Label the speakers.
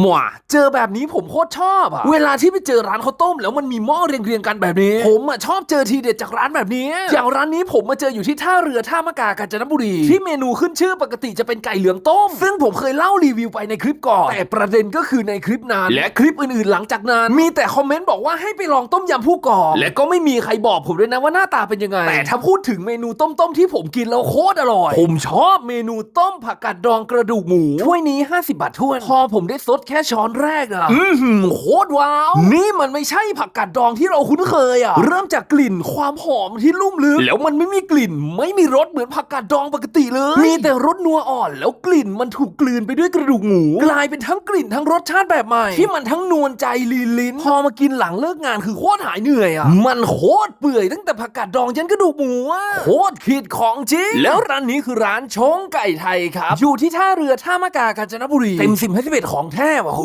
Speaker 1: หม่าเจอแบบนี้ผมโคตรชอบอะเวลาที่ไปเจอร้านข้าวต้ม แล้วมันมีหม้อเรียงเรียงๆกันแบบนี้ ผมอะชอบเจอทีเด็ดจากร้านแบบนี้ อย่างร้านนี้ผมมาเจออยู่ที่ท่าเรือท่ามะกากาญจนบุรี ที่เมนูขึ้นชื่อปกติจะเป็นไก่เหลืองต้ม ซึ่งผมเคยเล่ารีวิวไปในคลิปก่อน แต่ประเด็นก็คือในคลิปนั้น และคลิปอื่นๆ หลังจากนั้น มีแต่คอมเมนต์บอกว่าให้ไปลองต้มยำผู้กองและก็ไม่มีใครบอกผมด้วยนะว่าหน้าตาเป็นยังไง แต่ถ้าพูดถึงเมนูต้มๆที่ผมกินแล้วโคตรอร่อย ผมชอบเมนูต้มผักกาดดองกระดูกหมูถ้วยนี้ 50 บาทถ้วนพอผมได้ซดแค่ช้อนแรกอะอื้อหือโคตรว้าว นี่มันไม่ใช่ผักกาดดองที่เราคุ้นเคยอะเริ่มจากกลิ่นความหอมที่ลุ่มลึกแล้วมันไม่มีกลิ่น ไม่มีรสเหมือนผักกาดดองปกติเลย มีแต่รสนัวอ่อน แล้วกลิ่นมันถูกกลืนไปด้วยกระดูกหมู กลายเป็นทั้งกลิ่นทั้งรสชาติแบบใหม่ ที่มันทั้งนวลใจลีนลิ้น พอมากินหลังเลิกงานคือโคตรหายเหนื่อยอะมันโคตรเปื่อยตั้งแต่ผักกาดดองยันกระดูกหมูอะโคตรขีดของจริงแล้วร้านนี้คือร้านชงไก่ไทยครับอยู่ที่ท่าเรือท่ามะกากาญจนบุรีเต็มสิบให้สิบเอ็ดของแท้ว่ะคุณ